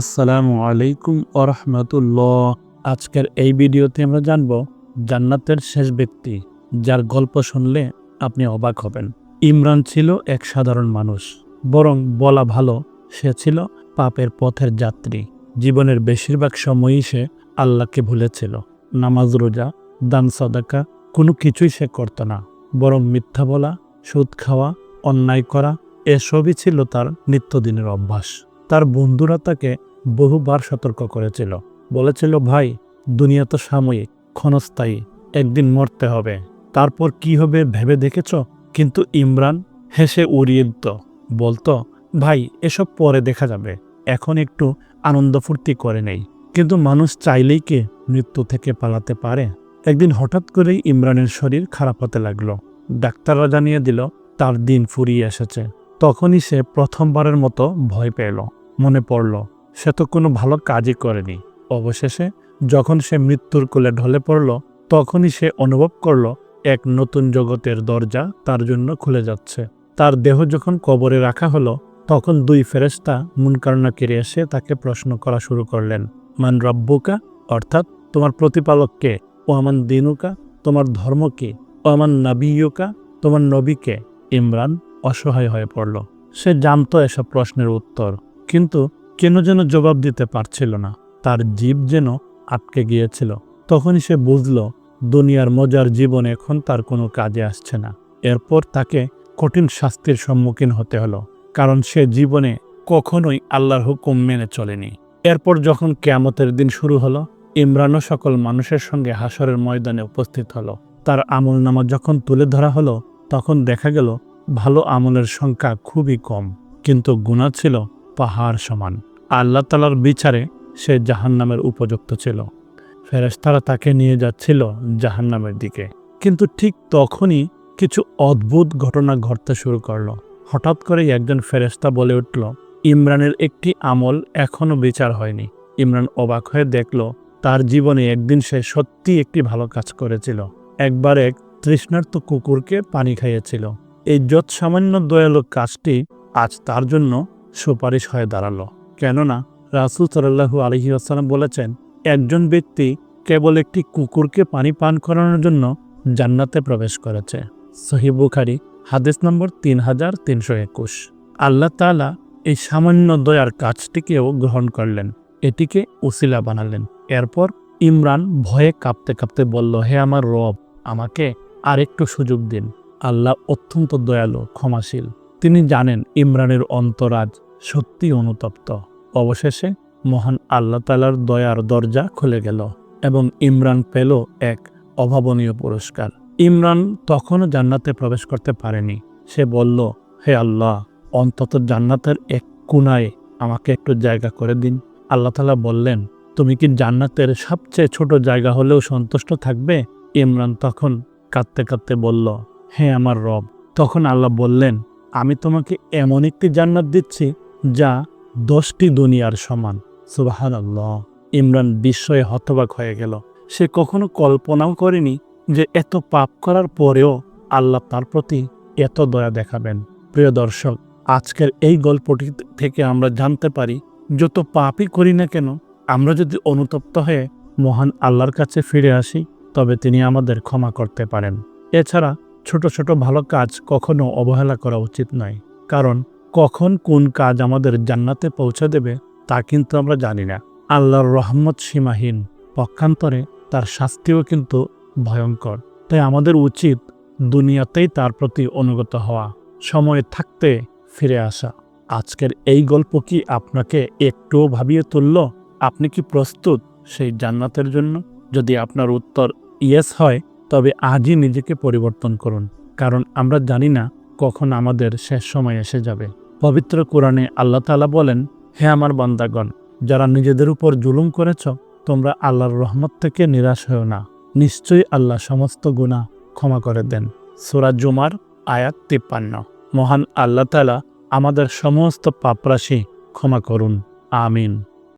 আসসালামু আলাইকুম আরহামতুল্লাহ আজকের এই ভিডিওতে আমরা জানব জান্নাতের শেষ ব্যক্তি, যার গল্প শুনলে আপনি অবাক হবেন। ইমরান ছিল এক সাধারণ মানুষ, বরং বলা ভালো, সে ছিল পাপের পথের যাত্রী। জীবনের বেশিরভাগ সময়ই সে আল্লাহকে ভুলেছিল। নামাজ, রোজা, দান, সদাকা, কোনো কিছুই সে করত না। বরং মিথ্যা বলা, সুদ খাওয়া, অন্যায় করা, এসবই ছিল তার নিত্যদিনের অভ্যাস। তার বন্ধুরা তাকে বহুবার সতর্ক করেছিল। বলেছিল, ভাই, দুনিয়া তো সাময়িক, ক্ষণস্থায়ী, একদিন মরতে হবে। তারপর কি হবে ভেবে দেখেছ? কিন্তু ইমরান হেসে উড়িয়ে দিত। বলতো, ভাই, এসব পরে দেখা যাবে। এখন একটু আনন্দ ফুর্তি করে নেই। কিন্তু মানুষ চাইলেই কি মৃত্যু থেকে পালাতে পারে? একদিন হঠাৎ করেই ইমরানের শরীর খারাপ হতে লাগল। ডাক্তাররা জানিয়ে দিল, তার দিন ফুরিয়ে এসেছে। তখনই সে প্রথমবারের মতো ভয় পেল, মনে পড়ল, সে তো কোনো ভালো কাজই করেনি। অবশেষে যখন সে মৃত্যুর কোলে ঢলে পড়ল, তখনই সে অনুভব করল, এক নতুন জগতের দরজা তার জন্য খুলে যাচ্ছে। তার দেহ যখন কবরে রাখা হলো, তখন দুই ফেরেস্তা মুনকারনাকিরে এসে তাকে প্রশ্ন করা শুরু করলেন, মান রব্বুকা? অর্থাৎ, তোমার প্রতিপালক কে? ও আমান দিনুকা? তোমার ধর্ম কি? ও আমান নাবিয়ুকা? তোমার নবীকে ইমরান? অসহায় হয়ে পড়ল। সে জানতো এসব প্রশ্নের উত্তর, কিন্তু কেন যেন জবাব দিতে পারছিল না। তার জীব যেন আটকে গিয়েছিল। তখনই সে বুঝল, দুনিয়ার মজার জীবন এখন তার কোনো কাজে আসছে না। এরপর তাকে কঠিন শাস্তির সম্মুখীন হতে হলো, কারণ সে জীবনে কখনোই আল্লাহর হুকুম মেনে চলেনি। এরপর যখন কেয়ামতের দিন শুরু হলো, ইমরানও সকল মানুষের সঙ্গে হাসরের ময়দানে উপস্থিত হলো। তার আমল নামা যখন তুলে ধরা হলো, তখন দেখা গেল ভালো আমলের সংখ্যা খুবই কম, কিন্তু গুণা ছিল পাহাড় সমান। আল্লাহ তালার বিচারে সে জাহান্নামের উপযুক্ত ছিল। ফেরেশতারা তাকে নিয়ে যাচ্ছিল জাহান্নামের দিকে। কিন্তু ঠিক তখনই কিছু অদ্ভুত ঘটনা ঘটতে শুরু করল। হঠাৎ করেই একজন ফেরেশতা বলে উঠল, ইমরানের একটি আমল এখনও বিচার হয়নি। ইমরান অবাক হয়ে দেখল, তার জীবনে একদিন সে সত্যি একটি ভালো কাজ করেছিল। একবার এক তৃষ্ণার্ত কুকুরকে পানি খাইয়েছিল। এই যৎ সামান্য দয়ালু কাজটি আজ তার জন্য সুপারিশ হয়ে দাঁড়াল। কেননা রাসুল সাল্লাহু আলহি আসসালাম বলেছেন, একজন ব্যক্তি কেবল একটি কুকুরকে পানি পান করানোর জন্য জান্নাতে প্রবেশ করেছে। সহিবুখারি হাদিস নম্বর তিন হাজার তিনশো একুশ। আল্লাহ তালা এই সামান্য দয়ার কাজটিকেও গ্রহণ করলেন, এটিকে উসিলা বানালেন। এরপর ইমরান ভয়ে কাঁপতে কাঁপতে বলল, হে আমার রব, আমাকে আরেকটু সুযোগ দিন। আল্লাহ অত্যন্ত দয়ালু, ক্ষমাশীল। তিনি জানেন ইমরানের অন্তরাজ সত্যি অনুতপ্ত। অবশেষে মহান আল্লাহ তালার দয়ার দরজা খুলে গেল এবং ইমরান পেল এক অভাবনীয় পুরস্কার। ইমরান তখনও জান্নাতে প্রবেশ করতে পারেনি। সে বলল, হে আল্লাহ, অন্তত জান্নাতের এক কোনায় আমাকে একটু জায়গা করে দিন। আল্লাহ তালা বললেন, তুমি কি জান্নাতের সবচেয়ে ছোট জায়গা হলেও সন্তুষ্ট থাকবে? ইমরান তখন কাঁদতে কাঁদতে বলল হে আমার রব, তখন আল্লাহ বললেন, আমি তোমাকে এমন একটি জান্নাত দিচ্ছি যা দশটি দুনিয়ার সমান। সুবাহান আল্লাহ ইমরান বিস্ময়ে হতবাক হয়ে গেল। সে কখনো কল্পনাও করেনি যে এত পাপ করার পরেও আল্লাহ তার প্রতি এত দয়া দেখাবেন। প্রিয় দর্শক, আজকের এই গল্পটি থেকে আমরা জানতে পারি, যত পাপই করি না কেন, আমরা যদি অনুতপ্ত হয়ে মহান আল্লাহর কাছে ফিরে আসি, তবে তিনি আমাদের ক্ষমা করতে পারেন। এছাড়া ছোট ছোট ভালো কাজ কখনো অবহেলা করা উচিত নয়। কারণ, কখন কোন কাজ আমাদের জান্নাতে পৌঁছে দেবে, তা কিন্তু আমরা জানি না। আল্লাহর রহমত সীমাহীন। পক্ষান্তরে তার শাস্তিও কিন্তু ভয়ঙ্কর। তাই আমাদের উচিত দুনিয়াতেই তার প্রতি অনুগত হওয়া, সময় থাকতে ফিরে আসা। আজকের এই গল্প কি আপনাকে একটুও ভাবিয়ে তুলল? আপনি কি প্রস্তুত সেই জান্নাতের জন্য? যদি আপনার উত্তর ইয়েস হয় তবে আজই নিজেকে পরিবর্তন করুন, কারণ আমরা জানি না কখন আমাদের শেষ সময় এসে যাবে। পবিত্র কোরআনে আল্লাহ তালা বলেন, হে আমার বান্দাগণ, যারা নিজেদের উপর জুলুম করেছ, তোমরা আল্লাহর রহমত থেকে নিরাশ হও না। নিশ্চয়ই আল্লাহ সমস্ত গুণা ক্ষমা করে দেন। সুরা জুমার আয়াত তিপ্পান্ন। মহান আল্লাহ তালা আমাদের সমস্ত পাপরাশি ক্ষমা করুন। আমিন।